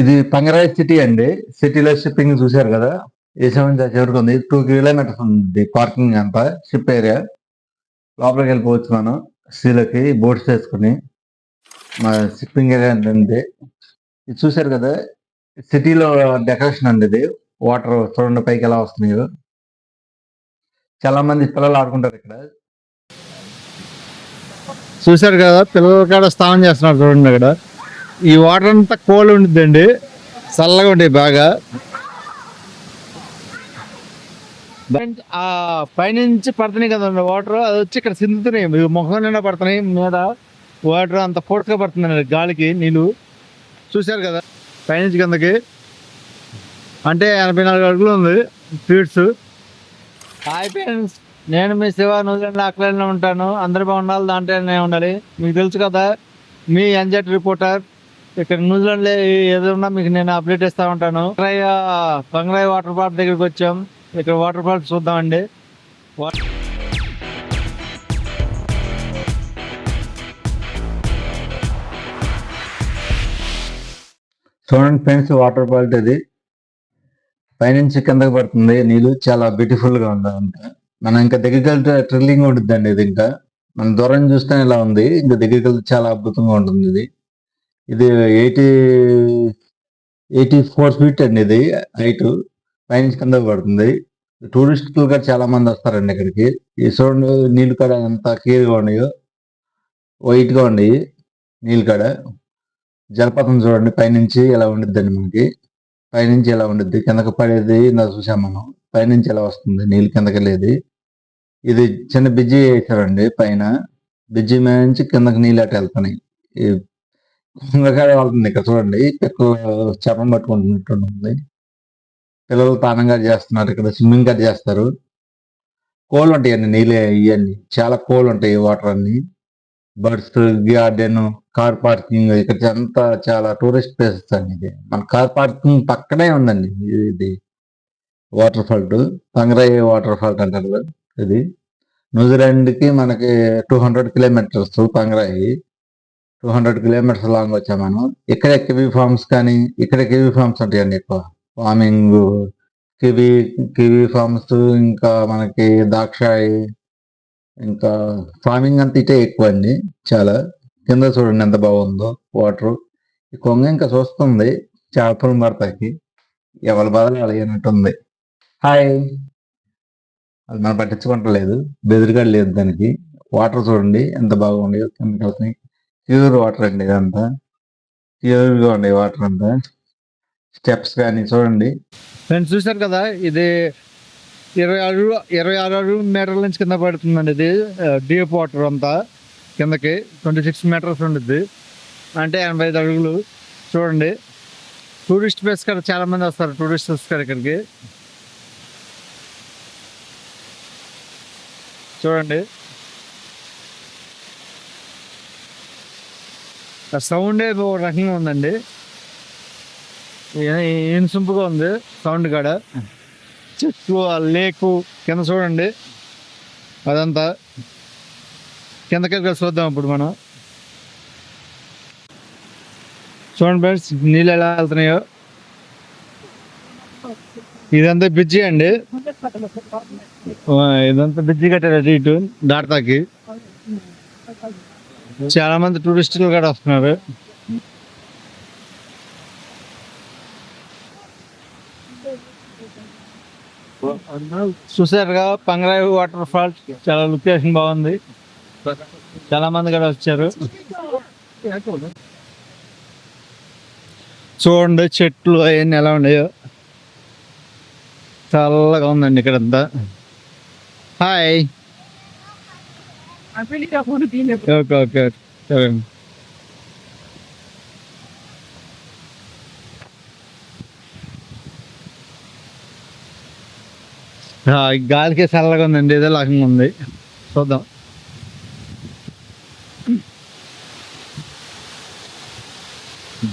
ఇది పంగరాజ్ సిటీ అండి. సిటీలో షిప్పింగ్ చూశారు కదా? ఏ సెవెన్ చివరికి ఉంది. టూ కిలోమీటర్స్ ఉంది పార్కింగ్ అంతా షిప్ ఏరియా లోపలికి వెళ్ళిపోవచ్చు మనం సీలకి బోట్స్ వేసుకుని. మా షిప్పింగ్ ఏరియా ఉంది ఇది చూశారు కదా? సిటీలో డెకరేషన్ అండి ఇది. వాటర్ చూడండి పైకి ఎలా వస్తున్నాయో. చాలా మంది పిల్లలు ఆడుకుంటారు ఇక్కడ. చూశారు కదా? పిల్లల కాడ స్నానం చేస్తున్నారు చూడండి ఇక్కడ. ఈ వాటర్ అంతా కోల్డ్ ఉండిద్దండి. చల్లగా ఉండేది బాగా. ఆ పైనుంచి పడుతున్నాయి కదండి వాటర్ అది వచ్చి ఇక్కడ సిందుతున్నాయి ముఖం నిండా పడుతున్నాయి. మీద వాటర్ అంత ఫోర్స్గా పడుతుందండి. గాలికి నీళ్ళు. చూశారు కదా? పైనుంచి కిందకి. అంటే ఎనభై నాలుగు అడుగులు ఉంది. స్పీడ్స్ హాయ్ ఫ్రెండ్స్ నేను మీ శివ న్యూజిలాండ్ అక్కడనే ఉంటాను. అందరు బాగుండాలి దాంట్లోనే ఉండాలి. మీకు తెలుసు కదా మీ ఎంజెట్ రిపోర్టర్ ఇక్కడ న్యూజిలాండ్లో ఏదైనా మీకు నేను అప్డేట్ ఇస్తా ఉంటాను. పంగరాయ పంగరాయ వాటర్ పార్క్ దగ్గరికి వచ్చాం. ఇక్కడ వాటర్ పార్క్ చూద్దామండి. చూడండి ఫ్రెండ్స్ వాటర్ ఫాల్ట్ ఇది. పైనుంచి కిందకి పడుతుంది. నీళ్ళు చాలా బ్యూటిఫుల్గా ఉంది మనం ఇంకా దగ్గరికి వెళ్తే థ్రిల్లింగ్ ఉంటుందండి ఇది ఇంకా. మనం దూరం చూస్తే ఇలా ఉంది. ఇంకా దగ్గరికి వెళ్తే చాలా అద్భుతంగా ఉంటుంది ఇది. ఇది ఎయిటీ ఎయిటీ ఫోర్ ఫీట్ అండి ఇది హైట్. పైనుంచి కిందకి పడుతుంది. టూరిస్టులు కూడా చాలా మంది వస్తారండి ఇక్కడికి. ఈ చూడండి నీళ్ళు కాడ ఎంత క్లియర్గా ఉన్నాయో. వైట్గా ఉన్నాయి నీళ్ళు కాడ. జలపాతం చూడండి పైనుంచి ఎలా ఉండిద్దండి మనకి. పైనుంచి ఎలా ఉండిద్ది? కిందకి పడేది ఇందా చూసాం మనం. పైనుంచి ఎలా వస్తుంది? నీళ్ళు కిందకి వెళ్ళేది. ఇది చిన్న బిజ్జీ వేసారండి పైన. బిజ్జీ మీద నుంచి కిందకి నీళ్ళు అటు వెళ్తున్నాయి. ఈ వెళ్తుంది ఇక్కడ చూడండి. పిక్కలు చర్మం పట్టుకుంటున్నట్టు ఉంది. పిల్లలు తానంగా చేస్తున్నారు. ఇక్కడ స్విమ్మింగ్ కట్ చేస్తారు. కోళ్ళు అండి నీళ్ళు ఇవన్నీ చాలా కోళ్ళు ఉంటాయి వాటర్ అన్ని. బర్డ్స్ గార్డెన్ కార్ పార్కింగ్ ఇక్కడ అంతా చాలా టూరిస్ట్ ప్లేసెస్ అండి ఇది. మన కార్ పార్కింగ్ పక్కనే ఉందండి ఇది- waterfall. Whangarei waterfall అంటారు ఇది. న్యూజిలాండ్కి మనకి two hundred kilometres Whangarei. Two hundred kilometres long వచ్చాం మనం. ఇక్కడ కివీ ఫార్మ్స్ కానీ ఇక్కడ కివీ ఫార్మ్స్ ఉంటాయండి ఎక్కువ. ఫార్మింగ్ కివీ కివీ ఫార్మ్స్ ఇంకా మనకి దాక్షాయి ఇంకా ఫార్మింగ్ అంతా ఇటే ఎక్కువ అండి చాలా. కింద చూడండి ఎంత బాగుందో వాటర్ ఈ కొంగ ఇంకా చూస్తుంది చేపలు పడతాకి ఎవరి బాధలు అడిగినట్టుంది. హాయ్ అది మనం పట్టించుకుంటలేదు. బెదిరిగా లేదు దానికి. వాటర్ చూడండి ఎంత బాగుంది కెమికల్స్ ప్యూర్ వాటర్ అండి ఇదంతా. ప్యూర్గా ఉండే వాటర్ అంతా. స్టెప్స్ కానీ చూడండి. ఫ్రెండ్స్ చూశారు కదా ఇది ఇరవై ఆరు ఇరవై ఆరు అడుగు మీటర్ల నుంచి కింద పడుతుందండి ఇది డీప్ వాటర్ అంతా కిందకి. ట్వంటీ సిక్స్ మీటర్స్ ఉండిద్ది. అంటే ఎనభై ఐదు అడుగులు. చూడండి. టూరిస్ట్ ప్లేస్ కదా చాలామంది వస్తారు టూరిస్ట్ వస్తారు ఇక్కడికి. చూడండి. సౌండే ఒక రకంగా ఉందండి. ఇన్సుంపుగా ఉంది సౌండ్ కాడ. చెట్టు ఆ లేకు కింద చూడండి. అదంతా. కిందకి చూద్దాం ఇప్పుడు మనం. చూడండి ఫ్రెండ్స్ నీళ్ళు ఎలా వెళ్తున్నాయో. ఇదంతా బ్రిడ్జి అండి. ఇదంతా బ్రిడ్జి కట్టారు అటు ఇటు దాటతాకి. చాలా మంది టూరిస్టులు కూడా వస్తున్నారు. చూసారుగా పంగరాయి వాటర్ ఫాల్స్ చాలా లొకేషన్ బాగుంది. చాలా మంది కూడా వచ్చారు. చూడండి చెట్లు అవన్నీ ఎలా ఉన్నాయో. చల్లగా ఉందండి ఇక్కడంతా. హాయ్ ఓకే ఓకే సరే గాలికి చల్లగా ఉందండి ఏదో లాగంగా ఉంది. చూద్దాం.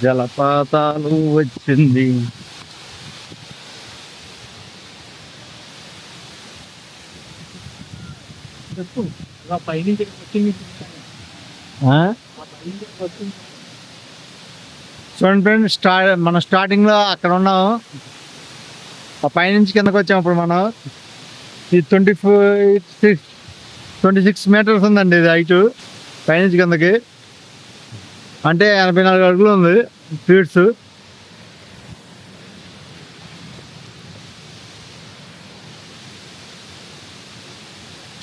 జలపాతాలు వచ్చింది. పైనుంచి పైనుంచి వచ్చింది. చూడండి ఫ్రెండ్ స్టా మనం స్టార్టింగ్లో అక్కడ ఉన్నాం. ఆ పైనుంచి కిందకి వచ్చాం ఇప్పుడు మనం. ఇది twenty four six twenty six metres ఉందండి ఇది హైట్. పైనుంచి కిందకి. అంటే ఎనభై నాలుగు అడుగులు ఉంది ఫీట్స్.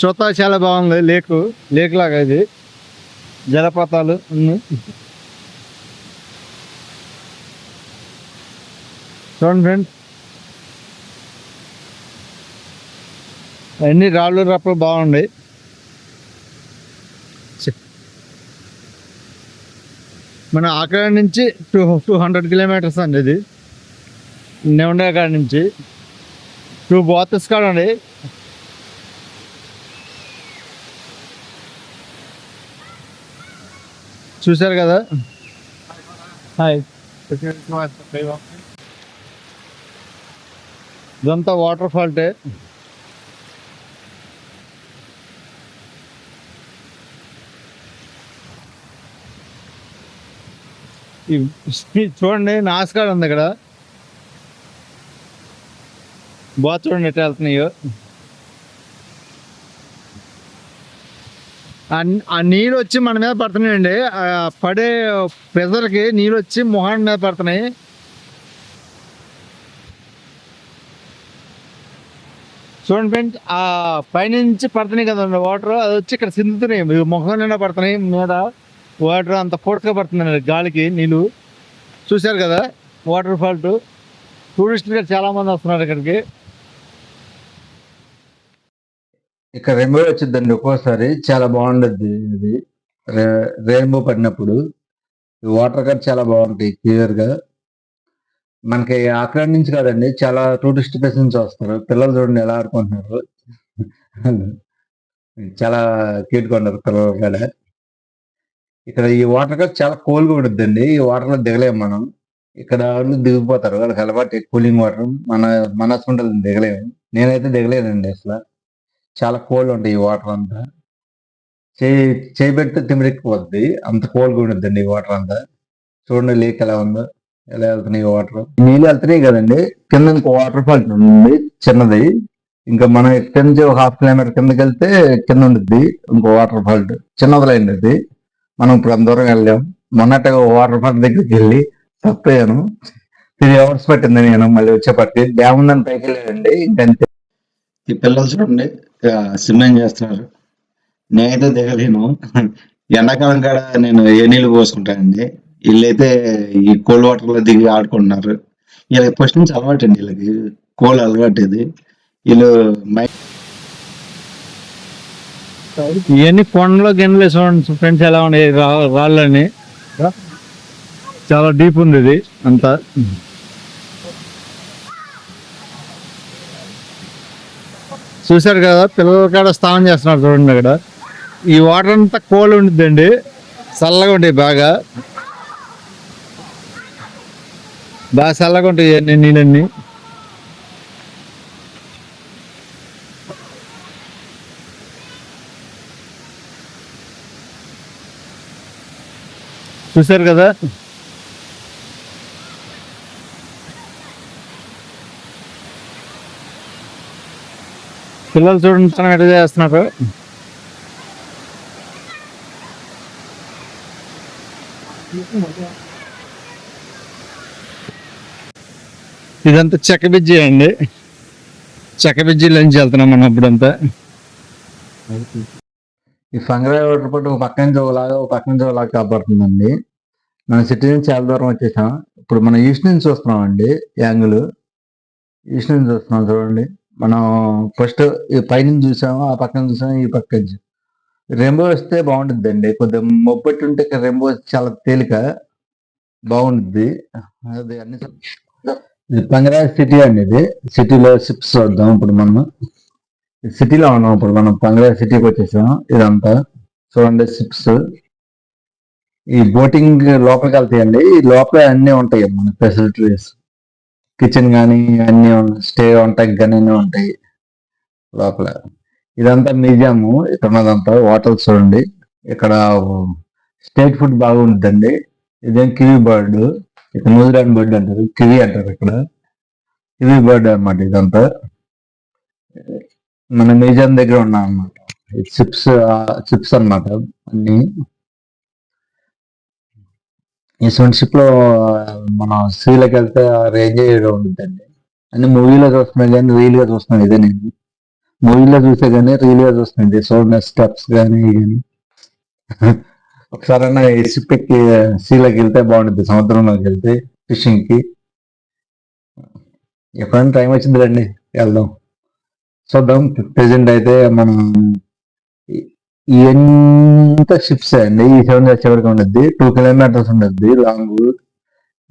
చూస్తా చాలా బాగుంది లేకు లేక్ లాగా ఇది. జలపాతాలు ఉన్నాయి చూడండి ఫ్రెండ్ అన్ని రాళ్ళు రప్పలు బాగున్నాయి. మన అక్కడ నుంచి టూ టూ హండ్రెడ్ కిలోమీటర్స్ అండి ఇది. నెవండే కాడ నుంచి. టూ బాతస్ కాడ చూశారు కదా? హాయ్. ఇదంతా వాటర్ ఫాల్టే. చూడండి నాసుకాడు ఉంది ఇక్కడ. బాగా చూడండి ఎట్లా వెళ్తున్నాయో. ఆ నీళ్ళు వచ్చి మన మీద పడుతున్నాయండి. పడే ప్రెజర్కి నీళ్ళు వచ్చి మొహాన్ మీద పడుతున్నాయి. చూడండి ఫ్రెండ్స్ ఆ పైనుంచి పడుతున్నాయి కదండి వాటర్. అది వచ్చి ఇక్కడ సిందుతున్నాయి. మీ ముఖం నిండా పడుతున్నాయి. మీద వాటర్ అంత ఫోర్స్గా పడుతుందండి గాలికి నీళ్ళు. చూశారు కదా వాటర్ ఫాల్ట్. టూరిస్టులు చాలామంది వస్తున్నారు ఇక్కడికి. ఇక్కడ రెయిన్బో వచ్చిందండి ఒక్కోసారి చాలా బాగుండద్ది ఇది. రెయిన్బో పడినప్పుడు వాటర్ కట్ చాలా బాగుంటాయి క్లియర్గా మనకి అక్కడ నుంచి కాదండి చాలా టూరిస్ట్ ప్లేస్ నుంచి వస్తారు. పిల్లలు చూడండి ఎలా ఆడుకుంటున్నారు. చాలా క్యూట్గా ఉన్నారు పిల్లలు కూడా. ఇక్కడ ఈ వాటర్ కట్ చాలా కూల్గా ఉంటుందండి ఈ వాటర్లో దిగలేము మనం. ఇక్కడ వాళ్ళు దిగిపోతారు. వాళ్ళకి అలవాటు కూలింగ్ వాటర్ మన మన హాస్పిటల్ దిగలేము నేనైతే దిగలేనండి అసలు. చాలా కోల్డ్ ఉంటాయి ఈ వాటర్ అంతా. చేయి చేయి పెడితే తిమిరెక్కిపోద్ది అంత కోల్డ్గా ఉంటుందండి ఈ వాటర్ అంతా. చూడండి లేక్ ఎలా ఉందో ఎలా వెళ్తున్నాయి ఈ వాటర్ నీళ్ళు వెళ్తున్నాయి కదండి. కింద ఇంకో వాటర్ ఫాల్ ఉంది చిన్నది. ఇంకా మనం ఇక్కడ నుంచి ఒక హాఫ్ కిలోమీటర్ కిందకి వెళ్తే కింద ఉండిద్ది ఇంకో వాటర్ ఫాల్ట్ చిన్నదిలైంది అది. మనం ఇప్పుడు అంత దూరం వెళ్ళాం. మొన్నట్టుగా వాటర్ ఫాల్ దగ్గరికి వెళ్ళి తప్పాను త్రీ అవర్స్ పట్టింది నేను మళ్ళీ వచ్చేపట్టి డ్యామ్ ఉందని పైకి వెళ్ళాడండి ఇంకంతే ఈ పిల్లలు చూడండి. స్విమ్మింగ్ చేస్తున్నారు? నేనైతే దిగలేను. ఎండాకాలం కాడ నేను ఏ నీళ్ళు పోసుకుంటానండి. వీళ్ళైతే ఈ కోల్డ్ వాటర్లో దిగి ఆడుకుంటున్నారు. వీళ్ళకి ఫస్ట్ నుంచి అలవాటు అండి వీళ్ళకి. కోల్డ్ అలవాటు ఇది వీళ్ళు మై ఇవన్నీ కొండలో గిన్నెలు చూడండి ఫ్రెండ్స్. ఎలా ఉన్నాయి? రా- రాళ్ళని. చాలా డీప్ ఉంది ఇది అంతా. చూశారు కదా పిల్లల కాడ స్నానం చేస్తున్నారు చూడండి అక్కడ ఈ వాటర్ అంతా కోల్డ్ ఉండిద్దండి. చల్లగా ఉంటాయి బాగా. బాగా చల్లగా ఉంటాయి ఇవన్నీ నీళ్ళన్నీ. చూశారు కదా? పిల్లలు చూడండి తనం ఎట్లా చేస్తున్నారు? ఇదంతా చెక్క బిజ్జి అండి. చెక్క బిజ్జీల నుంచి వెళ్తున్నాం మనం ఇప్పుడంతా. ఈ ఫంగరాయ్ పట్టు ఒక పక్క నుంచి ఒకలాగా ఒక పక్క నుంచి ఒకలాగా కాపాడుతుందండి. మన సిటీ నుంచి చాలా దూరం వచ్చేసాం. ఇప్పుడు మనం ఈస్ట్ నుంచి చూస్తున్నాం అండి యాంగిల్. ఈస్ట్ నుంచి చూస్తున్నాం చూడండి. మనం ఫస్ట్ పైన పైనుంచి చూసాము ఆ పక్కన చూసాము ఈ పక్క రెంబో వస్తే బాగుంటుందండి కొద్దిగా మొబ్బట్టి ఉంటే రెంబో చాలా తేలిక బాగుంటుంది అది అన్ని ఇది సిటీ అండి ఇది. సిటీలో షిప్స్ చూద్దాం ఇప్పుడు మనం సిటీలో ఉన్నాం ఇప్పుడు మనం. పంగరాయ్ సిటీకి వచ్చేసాం ఇదంతా. చూడండి షిప్స్. ఈ బోటింగ్ లోపలికి వెళ్తాయండి. ఈ లోపల అన్ని ఉంటాయి మన ఫెసిలిటీస్. కిచెన్ కానీ అన్ని స్టే ఉంటాయి కానీ ఉంటాయి లోపల. ఇదంతా మ్యూజియం ఇక్కడ ఉన్నదంతా హోటల్స్ చూడండి. ఇక్కడ స్టేట్ ఫుడ్ బాగుంటుందండి. ఇదేం కివీ బర్డ్ ఇక్కడ న్యూజిలాండ్ బర్డ్ అంటారు కివి అంటారు ఇక్కడ. కివి బర్డ్ అన్నమాట ఇదంతా. మన మ్యూజియం దగ్గర ఉన్నాం అనమాట చిప్స్ చిప్స్ అన్నమాట అన్ని. ఈ లో మనం సీలోకి వెళ్తే ఆ రేంజ్ ఉంటుందండి అన్ని మూవీలో చూస్తున్నాం కానీ రీల్గా చూస్తున్నాం ఇదే నేను. మూవీలో చూసే కానీ రీల్గా చూస్తుంది చూడండి స్టెప్స్ కానీ కానీ ఒకసారి అన్న ఈ షిప్ ఎక్కి వెళ్తే బాగుంటుంది సముద్రంలోకి వెళ్తే ఫిషింగ్కి. ఎప్పుడైనా టైం వచ్చింది రండి వెళ్దాం. చూద్దాం. ప్రెసెంట్ అయితే మనం ఎంత షిప్స్ అండి ఈ సెవెన్ చివరికి ఉండద్ది టూ కిలోమీటర్స్ ఉండద్ది లాంగ్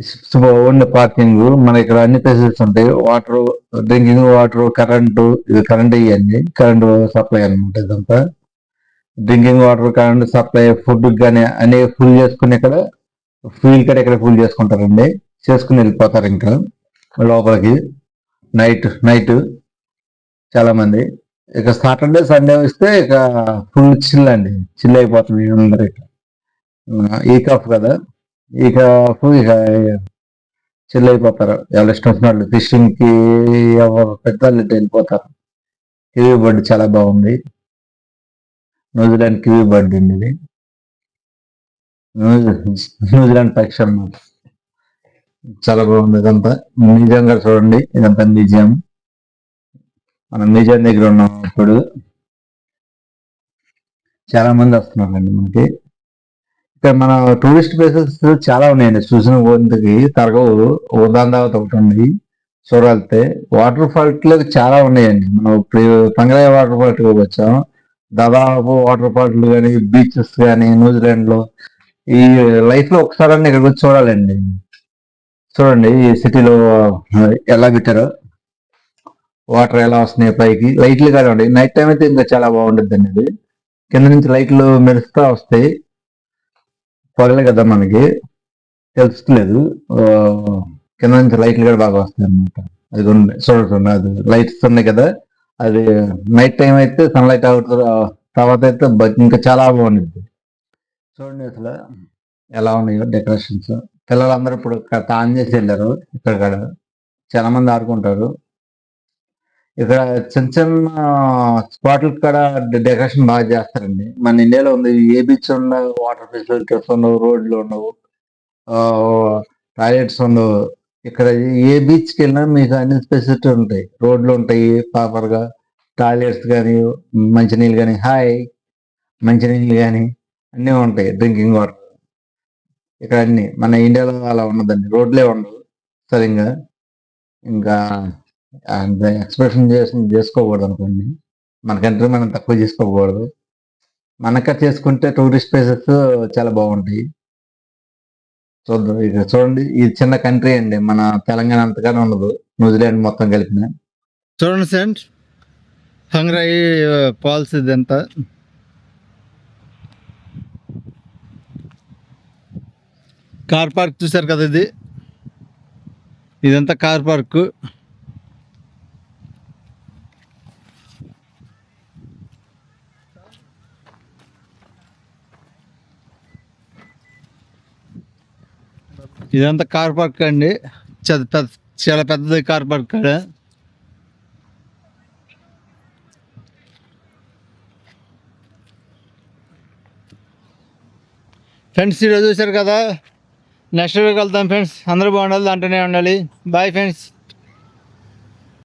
షిప్స్ బాగుండే పార్కింగ్ మన ఇక్కడ అన్ని ఫెసిలిటీస్ ఉంటాయి. వాటర్ డ్రింకింగ్ వాటర్ కరెంటు ఇది కరెంట్ ఇవన్నీ. కరెంట్ సప్లై అనమాట ఇదంతా. Drinking water current supply food కానీ అన్ని ఫుల్ చేసుకుని ఇక్కడ ఫీల్ కూడా ఇక్కడ ఫుల్ చేసుకుంటారండి. చేసుకుని వెళ్ళిపోతారు ఇంకా లోపలికి. నైట్ నైట్ చాలా మంది. ఇక సాటర్డే సండే వస్తే ఇక ఫుల్ చిల్ అండి. చిల్ అయిపోతుంది అందరు ఇక. ఈ కాఫ్ కదా. ఈ కాఫ్ ఇక చిల్ అయిపోతారు. ఎవరు ఇష్టం వచ్చిన వాళ్ళు ఫిషింగ్కి ఎవరు పెద్దవాళ్ళు వెళ్ళిపోతారు. కివీ బర్డ్ చాలా బాగుంది. న్యూజిలాండ్ కివీ బర్డ్ అండి ఇది. న్యూజిలాండ్ పక్షి అన్నమాట చాలా బాగుంది ఇదంతా. మ్యూజియం గారు చూడండి. ఇదంతా మ్యూజియం మనం మ్యూజియం దగ్గర ఉన్నాం. ఇప్పుడు చాలా మంది వస్తున్నారండి మనకి. ఇక్కడ మన టూరిస్ట్ ప్లేసెస్ చాలా ఉన్నాయండి. చూసిన వంతుకి తరగవు ఉదాందావత ఒకటి ఉంది చూడాలితే వాటర్ ఫాల్ట్ చాలా ఉన్నాయండి. మనం పంగరాయ వాటర్ ఫాల్ట్కి వచ్చాం. దాదాపు వాటర్ ఫాల్ట్లు కానీ బీచెస్ కానీ న్యూజిలాండ్లో ఈ లైఫ్లో ఒకసారి ఇక్కడికి వచ్చి చూడాలండి. చూడండి ఈ సిటీలో ఎలా పెట్టారో. వాటర్ ఎలా వస్తున్నాయి పైకి? లైట్లు కానీ ఉంటాయి నైట్ టైం అయితే ఇంకా చాలా బాగుంటుంది అండి ఇది. కింద నుంచి లైట్లు మెరుస్తా వస్తాయి. పగలే కదా మనకి. తెలుస్తలేదు. కింద నుంచి లైట్లు కూడా బాగా వస్తాయి అనమాట అది ఉన్నాయి చూడండి అది లైట్స్ ఉన్నాయి కదా. అది నైట్ టైం అయితే సన్లైట్ అవుట్ తర్వాత అయితే ఇంకా చాలా బాగుంటుంది చూడండి అసలు ఎలా ఉన్నాయో డెకరేషన్స్ పిల్లలందరూ ఇప్పుడు ఆన్ చేసి వెళ్ళారు ఇక్కడ చాలా మంది ఆడుకుంటారు. ఇక్కడ చిన్న చిన్న స్పాట్ల కూడా డెకరేషన్ బాగా చేస్తారండి. మన ఇండియాలో ఉంది. ఏ బీచ్ ఉండవు వాటర్ ఫెసిలిటీస్ ఉండవు రోడ్లు ఉండవు టాయిలెట్స్ ఉండవు. ఇక్కడ ఏ బీచ్కి వెళ్ళినా మీకు అన్ని ఫెసిలిటీ ఉంటాయి. రోడ్లు ఉంటాయి ప్రాపర్గా. టాయిలెట్స్ కానీ మంచినీళ్ళు కానీ హాయ్ మంచినీళ్ళు కానీ అన్నీ ఉంటాయి. Drinking water. ఇక్కడ అన్ని మన ఇండియాలో అలా ఉన్నదండి రోడ్లే ఉండవు సరిగ్గా. ఇంకా ఎక్స్ప్రెషన్ చేసి చేసుకోకూడదు అనుకోండి మన కంట్రీ మనం తక్కువ చేసుకోకూడదు. మనక చేసుకుంటే టూరిస్ట్ ప్లేసెస్ చాలా బాగుంటాయి. చూద్దాం ఇక చూడండి ఇది చిన్న కంట్రీ అండి మన తెలంగాణ అంతగానే ఉండదు. న్యూజిలాండ్ మొత్తం కలిపిన. చూడండి సెంట్ హంగ్రాయి ఫాల్స్ ఇదంతా. కార్ పార్క్ చూసారు కదా ఇది? ఇదంతా కార్ పార్క్. ఇదంతా కార్ పార్క్ అండి. చ- పెద్ద- చాలా పెద్దది కార్ పార్క్ ఇక్కడ ఫ్రెండ్స్ ఈరోజు చూశారు కదా? నెక్స్ట్ వీక్ వెళ్తాం ఫ్రెండ్స్. అందరూ బాగుండాలి దాంట్లోనే ఉండాలి. Bye friends.